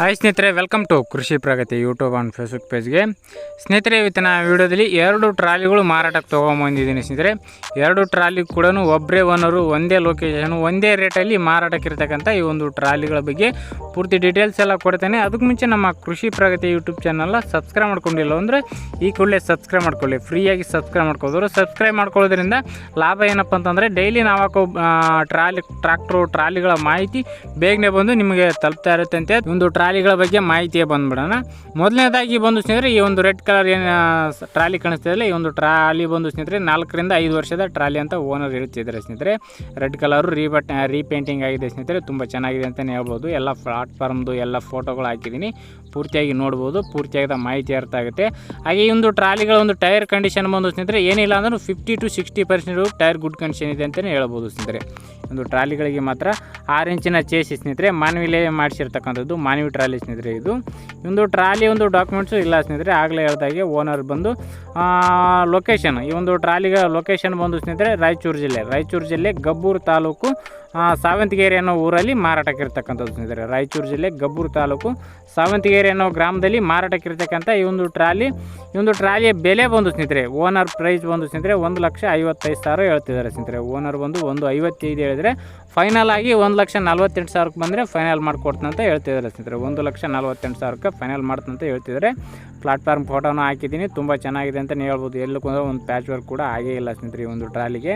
Hi ಸ್ನೇಹಿತರೆ welcome to Krishi Pragati YouTube and Facebook ಪೇಜ್ಗೆ ಸ್ನೇಹಿತರೆ, ಇವತ್ತಿನ ವಿಡಿಯೋದಲ್ಲಿ ಎರಡು ಟ್ರಾಲಿಗಳು ಮಾರಾಟಕ್ಕೆ ತೊಗೊಂಬಂದಿದ್ದೀನಿ ಸ್ನೇಹಿತರೆ. ಎರಡು ಟ್ರಾಲಿ ಕೂಡ ಒಬ್ಬರೇ ಓನರು ಒಂದೇ ಲೊಕೇಶನ್ ಒಂದೇ ರೇಟಲ್ಲಿ ಮಾರಾಟಕ್ಕಿರ್ತಕ್ಕಂಥ ಈ ಒಂದು ಟ್ರಾಲಿಗಳ ಬಗ್ಗೆ ಪೂರ್ತಿ ಡೀಟೇಲ್ಸ್ ಎಲ್ಲ ಕೊಡ್ತೇನೆ. ಅದಕ್ಕೆ ಮುಂಚೆ ನಮ್ಮ ಕೃಷಿ ಪ್ರಗತಿ ಯೂಟ್ಯೂಬ್ ಚಾನಲ್ನ ಸಬ್ಸ್ಕ್ರೈಬ್ ಮಾಡ್ಕೊಂಡಿಲ್ಲ ಅಂದರೆ ಈ ಕೂಡಲೇ ಸಬ್ಸ್ಕ್ರೈಬ್ ಮಾಡ್ಕೊಳ್ಳಿ. ಫ್ರೀಯಾಗಿ ಸಬ್ಸ್ಕ್ರೈಬ್ ಮಾಡ್ಕೋದ್ರು ಸಬ್ಸ್ಕ್ರೈಬ್ ಮಾಡ್ಕೊಳ್ಳೋದ್ರಿಂದ ಲಾಭ ಏನಪ್ಪ ಅಂತಂದರೆ ಡೈಲಿ ನಾವು ಟ್ರಾಲಿ ಟ್ರಾಕ್ಟ್ರು ಟ್ರಾಲಿಗಳ ಮಾಹಿತಿ ಬೇಗನೆ ಬಂದು ನಿಮಗೆ ತಲುಪ್ತಾ ಇರುತ್ತೆ ಅಂತ ಒಂದು ಟ್ರಾಲಿಗಳ ಬಗ್ಗೆ ಮಾಹಿತಿಯೇ ಬಂದ್ಬಿಡೋಣ. ಮೊದಲನೇದಾಗಿ ಬಂದು ಸ್ನೇಹಿತರೆ, ಈ ಒಂದು ರೆಡ್ ಕಲರ್ ಏನು ಟ್ರಾಲಿ ಕಾಣಿಸ್ತಿದೆಯಲ್ಲ ಈ ಒಂದು ಟ್ರಾಲಿ ಬಂದು ಸ್ನೇಹಿತರೆ, ನಾಲ್ಕರಿಂದ ಐದು ವರ್ಷದ ಟ್ರಾಲಿ ಅಂತ ಓನರ್ ಹೇಳ್ತಿದ್ದಾರೆ ಸ್ನೇಹಿತರೆ. ರೆಡ್ ಕಲರು ರೀಬಟ್ ರೀಪೇಂಟಿಂಗ್ ಆಗಿದೆ ಸ್ನೇಹಿತರೆ. ತುಂಬ ಚೆನ್ನಾಗಿದೆ ಅಂತಲೇ ಹೇಳ್ಬೋದು. ಎಲ್ಲ ಪ್ಲಾಟ್ಫಾರ್ಮ್ದು ಎಲ್ಲ ಫೋಟೋಗಳು ಹಾಕಿದ್ದೀನಿ. ಪೂರ್ತಿಯಾಗಿ ನೋಡ್ಬೋದು ಪೂರ್ತಿಯಾದ ಮಾಹಿತಿ ಅರ್ಥ ಆಗುತ್ತೆ. ಹಾಗೆ ಈ ಒಂದು ಟ್ರಾಲಿಗಳ ಒಂದು ಟೈರ್ ಕಂಡೀಷನ್ ಬಂದು ಸ್ನೇಹಿತರೆ, ಏನಿಲ್ಲ ಅಂದ್ರೆ fifty to sixty percent tyre good condition ಇದೆ ಅಂತಲೇ ಹೇಳ್ಬೋದು ಸ್ನೇಹಿತರೆ. ಒಂದು ಟ್ರಾಲಿಗಳಿಗೆ ಮಾತ್ರ ಆರು ಇಂಚಿನ ಚೇಸಿ ಸ್ನೇಹಿತರೆ ಮಾನವಿಲೇ ಮಾಡಿಸಿರ್ತಕ್ಕಂಥದ್ದು ಮಾನವಿ ಟ್ರಾಲಿ ಸ್ನೇಹಿತರೆ ಇದು. ಒಂದು ಟ್ರಾಲಿ ಒಂದು ಡಾಕ್ಯುಮೆಂಟ್ಸು ಇಲ್ಲ ಸ್ನೇಹಿತರೆ, ಆಗಲೇ ಹೇಳ್ದಾಗೆ ಓನರ್ ಬಂದು ಲೊಕೇಶನ್ ಈ ಒಂದು ಟ್ರಾಲಿಗೆ ಲೊಕೇಶನ್ ಬಂದು ಸ್ನೇಹಿತರೆ ರಾಯಚೂರು ಜಿಲ್ಲೆ ರಾಯಚೂರು ಜಿಲ್ಲೆ ಗಬ್ಬೂರು ತಾಲೂಕು ಸಾವಂತಗೇರಿ ಅನ್ನೋ ಊರಲ್ಲಿ ಮಾರಾಟಕ್ಕಿರ್ತಕ್ಕಂಥದ್ದು ಸ್ನೇಹಿತರೆ ರಾಯಚೂರು ಜಿಲ್ಲೆ ಗಬ್ಬೂರು ತಾಲೂಕು ಸಾವಂತಗೇರಿ ಅನ್ನೋ ಗ್ರಾಮದಲ್ಲಿ ಮಾರಾಟಕ್ಕಿರ್ತಕ್ಕಂಥ ಈ ಒಂದು ಟ್ರಾಲಿ, ಈ ಒಂದು ಟ್ರಾಲಿಯ ಬೆಲೆ ಬಂದು ಸ್ನೇಹಿತರೆ, ಓನರ್ ಪ್ರೈಸ್ ಬಂದು ಸ್ನೇಹಿತರೆ, ಒಂದು ಲಕ್ಷ ಐವತ್ತೈದು ಸಾವಿರ ಹೇಳ್ತಿದ್ದಾರೆ ಸ್ನೇಹಿತರೆ. ಓನರ್ ಬಂದು ಒಂದು ಐವತ್ತೈದು ಹೇಳಿದರೆ ಫೈನಲ್ ಆಗಿ ಒಂದು ಲಕ್ಷ ನಲ್ವತ್ತೆಂಟು ಸಾವಿರಕ್ಕೆ ಬಂದರೆ ಫೈನಲ್ ಅಂತ ಹೇಳ್ತಿದ್ದಾರೆ ಸ್ನೇಹಿತರೆ. ಒಂದು ಲಕ್ಷ ನಲ್ವತ್ತೆಂಟು ಸಾವಿರಕ್ಕೆ ಫೈನಲ್ ಮಾಡ್ತಂತ ಹೇಳ್ತಿದ್ದಾರೆ. ಪ್ಲಾಟ್ಫಾರ್ಮ್ ಫೋಟೋನ ಹಾಕಿದ್ದೀನಿ. ತುಂಬ ಚೆನ್ನಾಗಿದೆ ಅಂತಲೇ ಹೇಳ್ಬೋದು. ಎಲ್ಲಕ್ಕೂ ಒಂದು ಪ್ಯಾಚ್ ವರ್ಕ್ ಕೂಡ ಆಗೇ ಇಲ್ಲ ಸ್ನೇಹಿತರೆ ಈ ಒಂದು ಟ್ರಾಲಿಗೆ.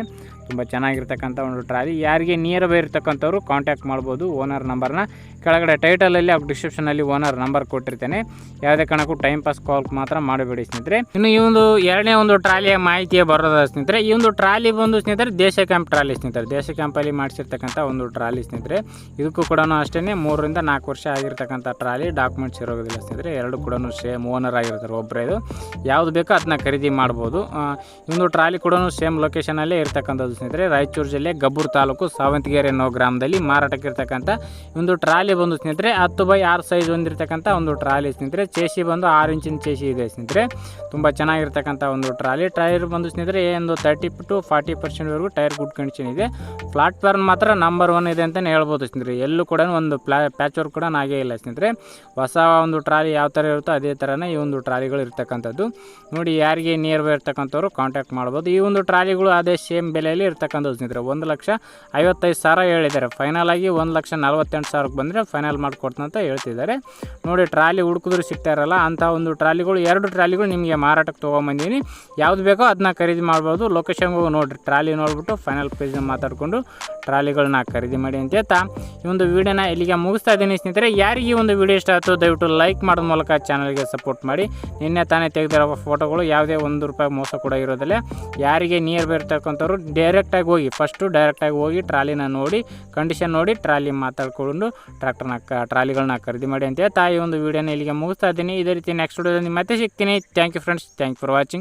ತುಂಬ ಚೆನ್ನಾಗಿರ್ತಕ್ಕಂಥ ಒಂದು ಟ್ರಾಲಿ. ಯಾರಿಗೆ ನಿಯರ್ ಬೈ ಇರ್ತಕ್ಕಂಥವ್ರು ಕಾಂಟ್ಯಾಕ್ಟ್ ಮಾಡ್ಬೋದು ಓನರ್ ನಂಬರ್ನ ಕೆಳಗಡೆ ಟೈಟಲಲ್ಲಿ ಹಾಗೂ ಡಿಸ್ಕ್ರಿಪ್ಷನಲ್ಲಿ ಓನರ್ ನಂಬರ್ ಕೊಟ್ಟಿರ್ತೇನೆ. ಯಾವುದೇ ಕಾರಣಕ್ಕೂ ಟೈಮ್ ಪಾಸ್ ಕಾಲ್ ಮಾತ್ರ ಮಾಡಬೇಡಿ ಸ್ನೇಹಿತರೆ. ಇನ್ನು ಈ ಒಂದು ಎರಡನೇ ಒಂದು ಟ್ರಾಲಿಯ ಮಾಹಿತಿ ಬರೋದ ಸ್ನೇಹಿತರೆ. ಈ ಒಂದು ಟ್ರಾಲಿ ಬಂದು ಸ್ನೇಹಿತರೆ ದೇಶ ಕ್ಯಾಂಪ್ ಟ್ರಾಲಿ ಸ್ನೇಹಿತರೆ. ದೇಶ ಕ್ಯಾಂಪಲ್ಲಿ ಮಾಡಿಸಿರ್ತಕ್ಕಂಥ ಒಂದು ಟ್ರಾಲಿ ಸ್ನೇಹಿತರೆ. ಇದಕ್ಕೂ ಕೂಡ ಅಷ್ಟೇ ಮೂರರಿಂದ ನಾಲ್ಕು ವರ್ಷ ಆಗಿರ್ತಕ್ಕಂಥ ಟ್ರಾಲಿ ಡಾಕ್ಯುಮೆಂಟ್ಸ್ ಇರೋದಿಲ್ಲ ಸ್ನೇಹಿತರೆ. ಎರಡು ಕೂಡ ಸೇಮ್ ಓನರ್ ಆಗಿರ್ತಾರೆ ಒಬ್ಬರೇ ಇದು. ಯಾವುದು ಬೇಕೋ ಅದನ್ನ ಖರೀದಿ ಮಾಡ್ಬೋದು. ಒಂದು ಟ್ರಾಲಿ ಕೂಡ ಸೇಮ್ ಲೊಕೇಶನಲ್ಲೇ ಇರ್ತಕ್ಕಂಥದ್ದು ಸ್ನೇಹಿತರೆ. ರಾಯಚೂರು ಜಿಲ್ಲೆ ಗಬ್ಬೂರು ತಾಲೂಕು ಸಾವಂತಗೆರೆ ಅನ್ನೋ ಗ್ರಾಮದಲ್ಲಿ ಮಾರಾಟಕ್ಕೆ ಇರ್ತಕ್ಕಂಥ ಒಂದು ಟ್ರಾಲಿ ಬಂದು ಸ್ನೇಹಿತರೆ, ಹತ್ತು ಬೈ ಆರು ಸೈಜ್ ಹೊಂದಿರತಕ್ಕಂಥ ಒಂದು ಟ್ರಾಲಿ ಸ್ನೇಹಿತರೆ. ಚೇಸಿ ಬಂದು ಆರು ಇಂಚಿನ ಚೇಸಿ ಇದೆ ಸ್ನೇಹಿತರೆ. ತುಂಬ ಚೆನ್ನಾಗಿರ್ತಕ್ಕಂಥ ಒಂದು ಟ್ರಾಲಿ. ಟೈರ್ ಬಂದು ಸ್ನೇಹಿತರೆ ಒಂದು ತರ್ಟಿ ಟು ಫಾರ್ಟಿ ಪರ್ಸೆಂಟ್ವರೆಗೂ ಟೈರ್ ಗುಡ್ ಕಂಡೀಷನ್ ಇದೆ. ಪ್ಲಾಟ್ಫಾರ್ಮ್ ಮಾತ್ರ ನಂಬರ್ ಒನ್ ಇದೆ ಅಂತಲೇ ಹೇಳ್ಬೋದು ಸ್ನೇಹಿತರೆ. ಎಲ್ಲೂ ಕೂಡ ಒಂದು ಪ್ಲಾ ಕೂಡ ಆಗೇ ಇಲ್ಲ ಸ್ನೇಹಿತರೆ. ಹೊಸ ಒಂದು ಟ್ರಾಲಿ ಯಾವ ಥರ ಇರುತ್ತೋ ಅದೇ ಥರನೇ ಈ ಒಂದು ಟ್ರಾಲಿಗಳು ಇರ್ತಕ್ಕಂಥದ್ದು. ನೋಡಿ, ಯಾರಿಗೆ ನಿಯರ್ ಬೈ ಇರ್ತಕ್ಕಂಥವ್ರು ಕಾಂಟ್ಯಾಕ್ಟ್ ಮಾಡ್ಬೋದು. ಈ ಒಂದು ಟ್ರಾಲಿಗಳು ಅದೇ ಸೇಮ್ ಬೆಲೆಯಲ್ಲಿ ಇರ್ತಕ್ಕಂಥದ್ದು ಸ್ನೇಹಿತರೆ. ಒಂದು ಲಕ್ಷ ಐವತ್ತೈದು ಸಾವಿರ ಹೇಳಿದ್ದಾರೆ. ಫೈನಲ್ ಆಗಿ ಒಂದು ಲಕ್ಷ ನಲ್ವತ್ತೆಂಟು ಸಾವಿರಕ್ಕೆ ಬಂದರೆ ಫೈನಲ್ ಅಂತ ಹೇಳ್ತಿದ್ದಾರೆ. ನೋಡಿ, ಟ್ರಾಲಿ ಹುಡುಕಿದ್ರು ಸಿಗ್ತಾ ಇರಲ್ಲ, ಅಂಥ ಒಂದು ಟ್ರಾಲಿಗಳು, ಎರಡು ಟ್ರಾಲಿಗಳು ನಿಮಗೆ ಮಾರಾಟಕ್ಕೆ ತೊಗೊಂಬಂದಿನಿ. ಯಾವ್ದು ಬೇಕೋ ಅದನ್ನ ಖರೀದಿ ಮಾಡ್ಬೋದು. ಲೊಕೇಶನ್ಗೆ ಹೋಗಿ ನೋಡಿರಿ, ಟ್ರಾಲಿ ನೋಡಿಬಿಟ್ಟು ಫೈನಲ್ ಪ್ರೈಸ್ ಮಾತಾಡಿಕೊಂಡು ಟ್ರಾಲಿಗಳನ್ನ ಖರೀದಿ ಮಾಡಿ ಅಂತ ಹೇಳ್ತಾ. ಈ ಒಂದು ವಿಡಿಯೋನ ಇಲ್ಲಿಗೆ ಮುಗಿಸ್ತಾ ಇದ್ದೀನಿ ಸ್ನೇಹಿತರೆ. ಯಾರಿಗೆ ಈ ಒಂದು ವಿಡಿಯೋ ಇಷ್ಟ ಆಯಿತು ದಯವಿಟ್ಟು ಲೈಕ್ ಮಾಡೋದ ಮೂಲಕ ಚಾನಲ್ಗೆ ಸಪೋರ್ಟ್ ಮಾಡಿ. ನಿನ್ನೆ ತಾನೇ ತೆಗೆದಿರೋ ಫೋಟೋಗಳು ಯಾವುದೇ ಒಂದು ರೂಪಾಯಿ ಮೋಸ ಕೂಡ ಇರೋದಿಲ್ಲ. ಯಾರಿಗೆ ನಿಯರ್ ಬೈ ಇರ್ತಕ್ಕಂಥವ್ರು ಡೈರೆಕ್ಟಾಗಿ ಹೋಗಿ ಫಸ್ಟು ಡೈರೆಕ್ಟಾಗಿ ಹೋಗಿ ಟ್ರಾಲಿನ ನೋಡಿ ಕಂಡೀಷನ್ ನೋಡಿ, ಟ್ರಾಲಿ ಮಾತಾಡ್ಕೊಂಡು ಟ್ರ್ಯಾಕ್ಟರ್ನ ಟ್ರಾಲಿಗಳನ್ನ ಖರೀದಿ ಮಾಡಿ ಅಂತ ತಾಯಿ ಒಂದು ವಿಡಿಯೋನ ಇಲ್ಲಿಗೆ ಮುಗಿಸ್ತಾ ಇದ್ದೀನಿ. ಇದೇ ರೀತಿ ನೆಕ್ಸ್ಟ್ ವಿಡಿಯೋದಲ್ಲಿ ಮತ್ತೆ ಸಿಗ್ತೀನಿ. Thank you friends thank for watching